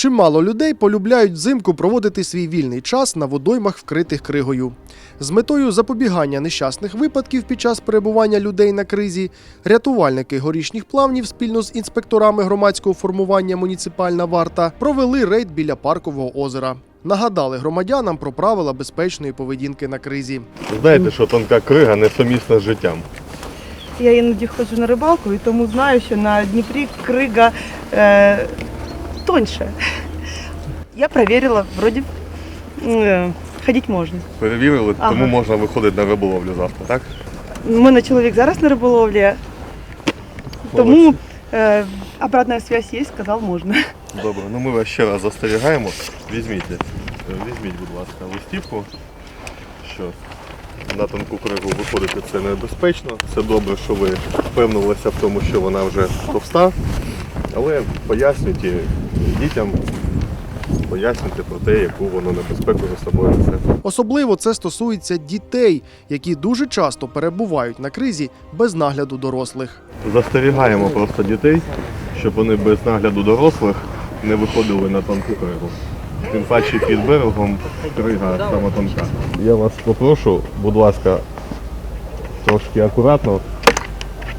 Чимало людей полюбляють взимку проводити свій вільний час на водоймах, вкритих кригою. З метою запобігання нещасних випадків під час перебування людей на кризі, рятувальники горішніх плавнів спільно з інспекторами громадського формування муніципальна варта провели рейд біля паркового озера. Нагадали громадянам про правила безпечної поведінки на кризі. Знаєте, що тонка крига несумісна з життям. Я іноді ходжу на рибалку і тому знаю, що на Дніпрі крига е, тоньше. Я перевірила, вроді е, ходити можна. Перевірили, Ага. тому можна виходити на риболовлю завтра, так? У мене чоловік зараз на риболовлі, тому е, обратна зв'язь є, сказав, можна. Добре, ну ми вас ще раз застерігаємо. Візьміть, е, візьміть, будь ласка, листівку, що на тонку кригу виходити це небезпечно. Це добре, що ви впевнилися в тому, що вона вже товста, але пояснюйте дітям, пояснюйте про те, яку воно небезпеку за собою несе. Особливо це стосується дітей, які дуже часто перебувають на кризі без нагляду дорослих. Застерігаємо просто дітей, щоб вони без нагляду дорослих не виходили на тонку кригу. Тим паче під берегом крига саме тонка. Я вас попрошу, будь ласка, трошки акуратно,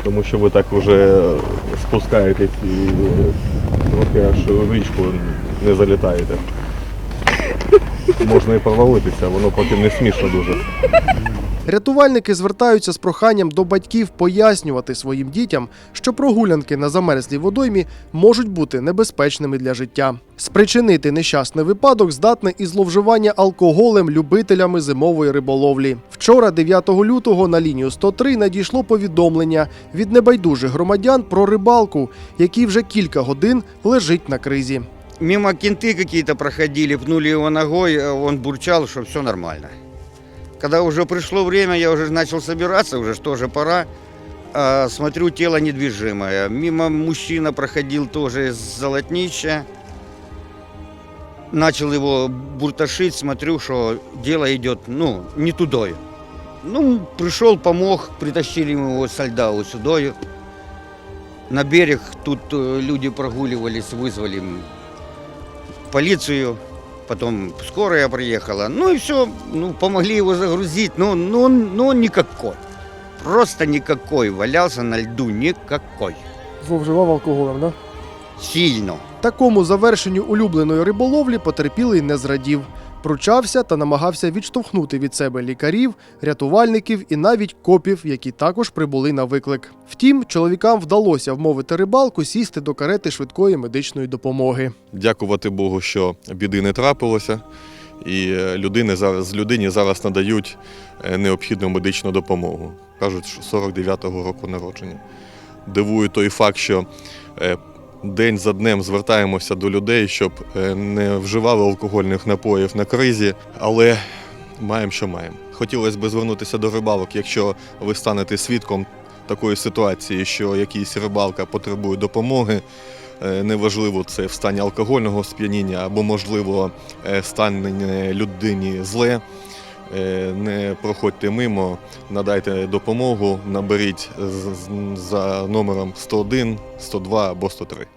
тому що ви так вже спускаєтесь і трохи аж в річку не залітаєте. Можна і провалитися, воно потім не смішно дуже. Рятувальники звертаються з проханням до батьків пояснювати своїм дітям, що прогулянки на замерзлій водоймі можуть бути небезпечними для життя. Спричинити нещасний випадок здатне і зловживання алкоголем любителями зимової риболовлі. Вчора, 9 лютого, на лінію 103 надійшло повідомлення від небайдужих громадян про рибалку, який вже кілька годин лежить на кризі. Мимо кенты какие-то проходили, пнули его ногой, э, он бурчал, что все нормально. Когда уже пришло время, я уже начал собираться, уже что же пора. А, смотрю, тело недвижимое. Мимо мужчина проходил тоже из золотнища. Начал его бурташить, смотрю, что дело идет, ну, не тудою. Ну, пришел, помог, притащили его со льда вот сюдою. На берег тут э, люди прогуливались, вызвали полицию, потом скорая приехала. Ну и все, ну, помогли его загрузить. Ну, ну, он- ну, никакой. Просто никакой. Валялся на льду никакой. Зловживав алкоголем, да? Сильно. Такому завершенню улюбленої риболовлі потерпілий не зрадів. Пручався та намагався відштовхнути від себе лікарів, рятувальників і навіть копів, які також прибули на виклик. Втім, чоловікам вдалося вмовити рибалку сісти до карети швидкої медичної допомоги. Дякувати Богу, що біди не трапилося, і е, людини зараз людині зараз надають е, необхідну медичну допомогу. Кажуть, що 49-го року народження. Дивує той факт, що е, день за днем звертаємося до людей, щоб е, не вживали алкогольних напоїв на кризі, але маємо, що маємо. Хотілося б звернутися до рибалок, якщо ви станете свідком такої ситуації, що якийсь рибалка потребує допомоги. Е, Неважливо, це в стані алкогольного сп'яніння або, можливо, е, стане людині зле. Е, Не проходьте мимо, надайте допомогу, наберіть за номером 101, 102 або 103.